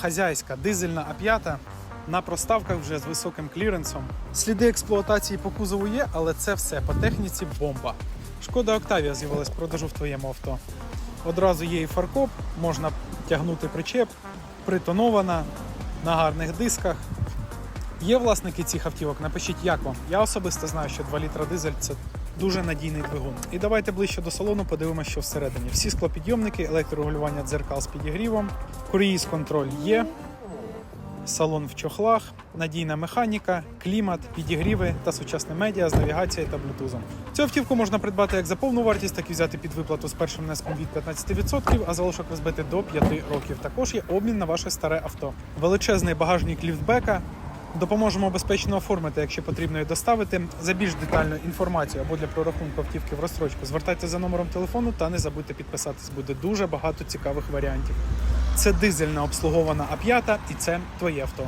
хазяйська дизельна А5 на проставках вже з високим кліренсом. Сліди експлуатації по кузову є, але це все по техніці бомба. Шкода Октавія з'явилась в продажу в твоєму авто. Одразу є і фаркоп, можна тягнути причеп, притонована на гарних дисках. Є власники цих автівок? Напишіть, як вам. Я особисто знаю, що 2 літра дизель це дуже надійний двигун. І давайте ближче до салону подивимося, що всередині. Всі склопідйомники, електрорегулювання дзеркал з підігрівом, круїз контроль є. Салон в чохлах, надійна механіка, клімат, підігріви та сучасне медіа з навігацією та блютузом. Цю автівку можна придбати як за повну вартість, так і взяти під виплату з першим внеском від 15%, а залишок розбити до 5 років. Також є обмін на ваше старе авто. Величезний багажник ліфтбека. Допоможемо безпечно оформити, якщо потрібно і доставити. За більш детальну інформацію або для прорахунку автівки в розстрочку звертайтеся за номером телефону та не забудьте підписатись. Буде дуже багато цікавих варіантів. Це дизельна обслугована А5 і це твоє авто.